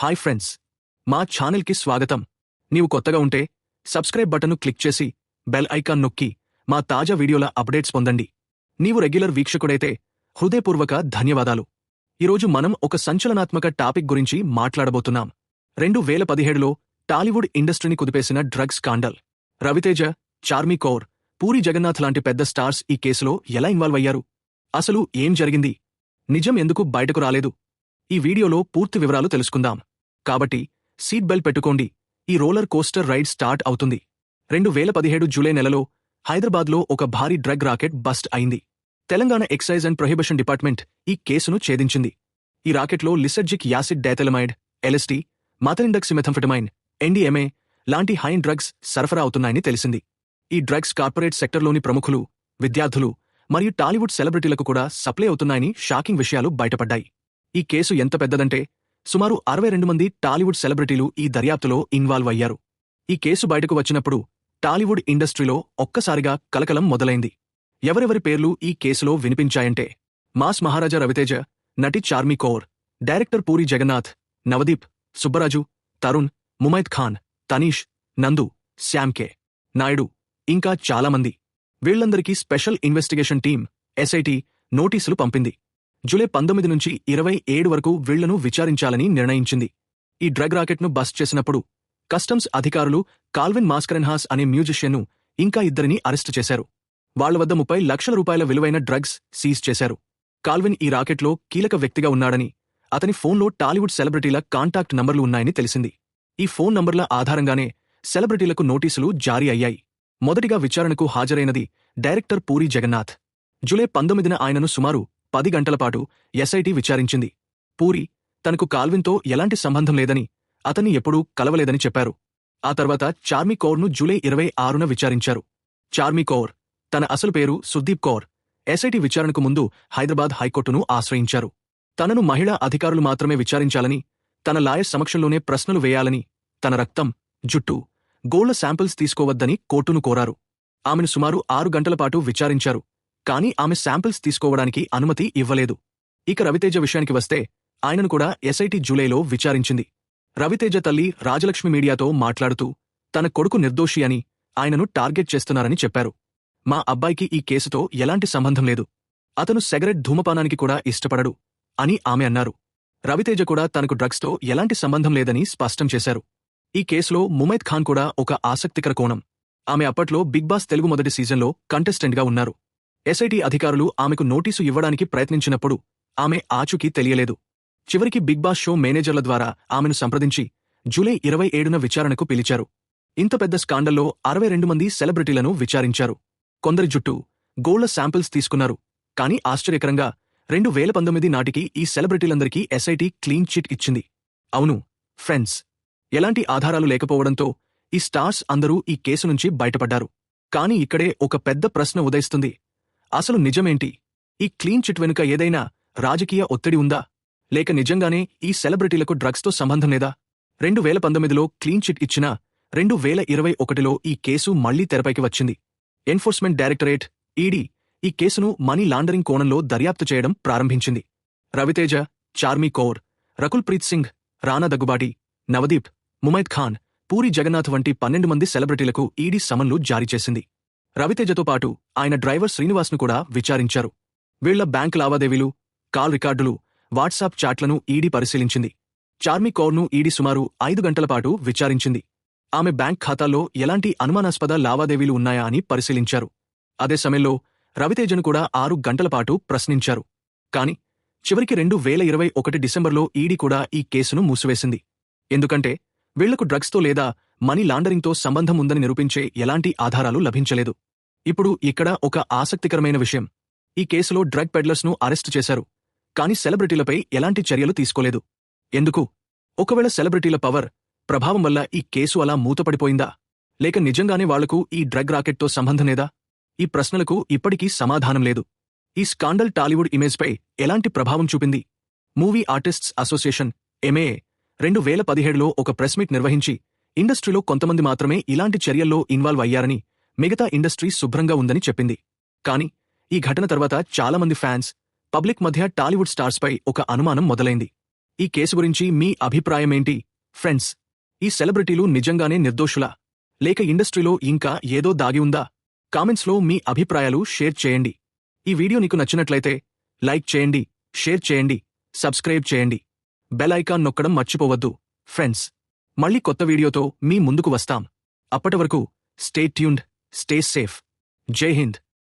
Hi friends మా ఛానల్కి స్వాగతం. నీవు కొత్తగా ఉంటే సబ్స్క్రైబ్ బటన్ను క్లిక్ చేసి బెల్ ఐకాన్ నొక్కి మా తాజా వీడియోల అప్డేట్స్ పొందండి. నీవు రెగ్యులర్ వీక్షకుడైతే హృదయపూర్వక ధన్యవాదాలు. ఈరోజు మనం ఒక సంచలనాత్మక టాపిక్ గురించి మాట్లాడబోతున్నాం. రెండు వేల పదిహేడులో టాలీవుడ్ ఇండస్ట్రీని కుదిపేసిన డ్రగ్స్ కాండల్ రవితేజ చార్మీ కౌర్ పూరి జగన్నాథ్ లాంటి పెద్ద స్టార్స్ ఈ కేసులో ఎలా ఇన్వాల్వ్ అయ్యారు? అసలు ఏం జరిగింది? నిజం ఎందుకు బయటకు రాలేదు? ఈ వీడియోలో పూర్తి వివరాలు తెలుసుకుందాం. కాబట్టి సీట్ బెల్ట్ పెట్టుకోండి. ఈ రోలర్ కోస్టర్ రైడ్ స్టార్ట్ అవుతుంది. రెండు వేల పదిహేడు జూలై నెలలో హైదరాబాద్లో ఒక భారీ డ్రగ్ రాకెట్ బస్ట్ అయింది. Telangana excise and prohibition department ఈ కేసును ఛేదించింది. ఈ రాకెట్లో lysergic acid diethylamide LSD methylenedioxymethamphetamine MDMA లాంటి హైన్ డ్రగ్స్ సరఫరా అవుతున్నాయని తెలిసింది. ఈ డ్రగ్స్ కార్పొరేట్ సెక్టర్లోని ప్రముఖులు విద్యార్థులు మరియు టాలీవుడ్ సెలబ్రిటీలకు కూడా సప్లై అవుతున్నాయని షాకింగ్ విషయాలు బయటపడ్డాయి. ఈ కేసు ఎంత పెద్దదంటే సుమారు అరవై రెండు మంది టాలీవుడ్ సెలబ్రిటీలు ఈ దర్యాప్తులో ఇన్వాల్వ్ అయ్యారు. ఈ కేసు బయటకు వచ్చినప్పుడు టాలీవుడ్ ఇండస్ట్రీలో ఒక్కసారిగా కలకలం మొదలైంది. ఎవరెవరి పేర్లు ఈ కేసులో వినిపించాయంటే మాస్ మహారాజా రవితేజ నటి చార్మీ కౌర్ డైరెక్టర్ పూరి జగన్నాథ్ నవదీప్ సుబ్బరాజు తరుణ్ ముమైద్ ఖాన్ తనీష్ నందు శ్యామ్కే నాయుడు ఇంకా చాలామంది వీళ్ళందరికీ స్పెషల్ ఇన్వెస్టిగేషన్ టీం ఎస్ఐటి నోటీసులు పంపింది. జూలై పంతొమ్మిది నుంచి ఇరవై ఏడు వరకు వీళ్ళను విచారించాలని నిర్ణయించింది. ఈ డ్రగ్ రాకెట్ను బస్ట్ చేసినప్పుడు కస్టమ్స్ అధికారులు కాల్విన్ మాస్కరెన్హాస్ అనే మ్యూజిషియన్ను ఇంకా ఇద్దరిని అరెస్టు చేశారు. వాళ్ళ వద్ద ముప్పై లక్షల రూపాయల విలువైన డ్రగ్స్ సీజ్ చేశారు. కాల్విన్ ఈ రాకెట్లో కీలక వ్యక్తిగా ఉన్నాడని అతని ఫోన్లో టాలీవుడ్ సెలబ్రిటీల కాంటాక్ట్ నంబర్లు ఉన్నాయని తెలిసింది. ఈ ఫోన్ నంబర్ల ఆధారంగానే సెలబ్రిటీలకు నోటీసులు జారీ అయ్యాయి. మొదటిగా విచారణకు హాజరైనది డైరెక్టర్ పూరి జగన్నాథ్. జూలై పంతొమ్మిదిన ఆయనను సుమారు పది గంటలపాటు ఎస్ఐటి విచారించింది. పూరి తనకు కాల్విన్తో ఎలాంటి సంబంధం లేదని అతన్ని ఎప్పుడూ కలవలేదని చెప్పారు. ఆ తర్వాత చార్మీ కౌర్ను జూలై ఇరవై ఆరున విచారించారు. చార్మీ కౌర్ తన అసలు పేరు సుద్దీప్ కౌర్ ఎస్ఐటి విచారణకు ముందు హైదరాబాద్ హైకోర్టును ఆశ్రయించారు. తనను మహిళా అధికారులు మాత్రమే విచారించాలని తన లాయర్ సమక్షంలోనే ప్రశ్నలు వేయాలని తన రక్తం జుట్టు గోళ్ళ శాంపిల్స్ తీసుకోవద్దని కోర్టును కోరారు. ఆమెను సుమారు ఆరు గంటలపాటు విచారించారు. కానీ ఆమె శాంపిల్స్ తీసుకోవడానికి అనుమతి ఇవ్వలేదు. ఇక రవితేజ విషయానికి వస్తే ఆయనను కూడా ఎస్ఐటి జూలైలో విచారించింది. రవితేజ తల్లి రాజలక్ష్మి మీడియాతో మాట్లాడుతూ తన కొడుకు నిర్దోషి అని ఆయనను టార్గెట్ చేస్తున్నారని చెప్పారు. మా అబ్బాయికి ఈ కేసుతో ఎలాంటి సంబంధం లేదు. అతను సెగరెట్ ధూమపానానికి కూడా ఇష్టపడడు అని ఆమె అన్నారు. రవితేజ కూడా తనకు డ్రగ్స్తో ఎలాంటి సంబంధం లేదని స్పష్టం చేశారు. ఈ కేసులో ముమైద్ ఖాన్ కూడా ఒక ఆసక్తికర కోణం. ఆమె అప్పట్లో బిగ్ బాస్ తెలుగు మొదటి సీజన్లో కంటెస్టెంట్గా ఉన్నారు. ఎస్ఐటి అధికారులు ఆమెకు నోటీసు ఇవ్వడానికి ప్రయత్నించినప్పుడు ఆమె ఆచూకీ తెలియలేదు. చివరికి బిగ్ బాస్ షో మేనేజర్ల ద్వారా ఆమెను సంప్రదించి జూలై ఇరవై ఏడున విచారణకు పిలిచారు. ఇంత పెద్ద స్కాండల్లో అరవై రెండు మంది సెలబ్రిటీలను విచారించారు. కొందరి జుట్టు గోళ్ళ శాంపిల్స్ తీసుకున్నారు. కానీ ఆశ్చర్యకరంగా రెండు వేల పంతొమ్మిది నాటికి ఈ సెలబ్రిటీలందరికీ ఎస్ఐటి క్లీన్ చిట్ ఇచ్చింది. అవును ఫ్రెండ్స్ ఎలాంటి ఆధారాలు లేకపోవడంతో ఈ స్టార్స్ అందరూ ఈ కేసు నుంచి బయటపడ్డారు. కాని ఇక్కడే ఒక పెద్ద ప్రశ్న ఉదయిస్తుంది. అసలు నిజమేంటి? ఈ క్లీన్ చిట్ వెనుక ఏదైనా రాజకీయ ఒత్తిడి ఉందా? లేక నిజంగానే ఈ సెలబ్రిటీలకు డ్రగ్స్తో సంబంధం లేదా? రెండు వేల పంతొమ్మిదిలో క్లీన్ చిట్ ఇచ్చిన రెండు వేల ఇరవై ఒకటిలో ఈ కేసు మళ్ళీ తెరపైకి వచ్చింది. ఎన్ఫోర్స్మెంట్ డైరెక్టరేట్ ఈడీ ఈ కేసును మనీ లాండరింగ్ కోణంలో దర్యాప్తు చేయడం ప్రారంభించింది. రవితేజ చార్మీ కౌర్ రకుల్ ప్రీత్ సింగ్ రానా దగ్గుబాటి నవదీప్ ముమైద్ ఖాన్ పూరి జగన్నాథ్ వంటి పన్నెండు మంది సెలబ్రిటీలకు ఈడీ సమన్లు జారీ చేసింది. రవితేజతో పాటు ఆయన డ్రైవర్ శ్రీనివాస్ను కూడా విచారించారు. వీళ్ళ బ్యాంక్ లావాదేవీలు కాల్ రికార్డులు వాట్సాప్ చాట్లను ఈడీ పరిశీలించింది. చార్మి కౌర్ను ఈడీ సుమారు ఐదు గంటలపాటు విచారించింది. ఆమె బ్యాంక్ ఖాతాల్లో ఎలాంటి అనుమానాస్పద లావాదేవీలు ఉన్నాయా అని పరిశీలించారు. అదే సమయంలో రవితేజను కూడా ఆరు గంటల పాటు ప్రశ్నించారు. కాని చివరికి రెండు వేల ఇరవై ఒకటి డిసెంబర్లో ఈడీ కూడా ఈ కేసును మూసివేసింది. ఎందుకంటే వీళ్ళకు డ్రగ్స్తో లేదా మనీ లాండరింగ్తో సంబంధం ఉందని నిరూపించే ఎలాంటి ఆధారాలు లభించలేదు. ఇప్పుడు ఇక్కడ ఒక ఆసక్తికరమైన విషయం. ఈ కేసులో డ్రగ్ పెడ్లర్స్ను అరెస్టు చేశారు. కానీ సెలబ్రిటీలపై ఎలాంటి చర్యలు తీసుకోలేదు. ఎందుకు? ఒకవేళ సెలబ్రిటీల పవర్ ప్రభావం వల్ల ఈ కేసు అలా మూతపడిపోయిందా? లేక నిజంగానే వాళ్ళకు ఈ డ్రగ్ రాకెట్తో సంబంధమేదా ఈ ప్రశ్నలకు ఇప్పటికీ సమాధానం లేదు. ఈ స్కాండల్ టాలీవుడ్ ఇమేజ్పై ఎలాంటి ప్రభావం చూపింది? మూవీ ఆర్టిస్ట్స్ అసోసియేషన్ ఎంఏఏ రెండు వేల పదిహేడులో ఒక ప్రెస్ మీట్ నిర్వహించి ఇండస్ట్రీలో కొంతమంది మాత్రమే ఇలాంటి చర్యల్లో ఇన్వాల్వ్ అయ్యారని మిగతా ఇండస్ట్రీ శుభ్రంగా ఉందని చెప్పింది. కాని ఈ ఘటన తర్వాత చాలామంది ఫ్యాన్స్ పబ్లిక్ మధ్య టాలీవుడ్ స్టార్స్పై ఒక అనుమానం మొదలైంది. ఈ కేసు గురించి మీ అభిప్రాయమేంటి ఫ్రెండ్స్ ఈ సెలబ్రిటీలు నిజంగానే నిర్దోషులా? లేక ఇండస్ట్రీలో ఇంకా ఏదో దాగి ఉందా? కామెంట్స్లో మీ అభిప్రాయాలు షేర్ చేయండి. ఈ వీడియో నీకు నచ్చినట్లయితే లైక్ చేయండి షేర్ చేయండి సబ్స్క్రైబ్ చేయండి. బెల్ ఐకాన్ నొక్కడం మర్చిపోవద్దు. ఫ్రెండ్స్ మళ్ళీ కొత్త వీడియోతో మీ ముందుకు వస్తాం. అప్పటి వరకు స్టే ట్యూన్డ్ స్టే సేఫ్ జై హింద్.